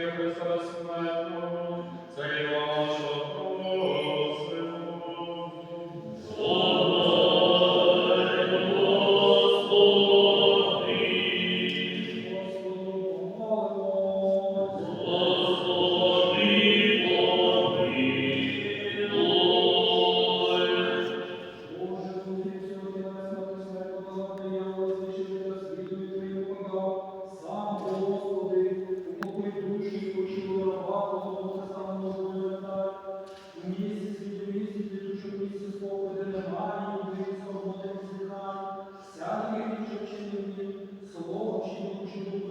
Києва Сарасмельного. чинити, слово не чинити.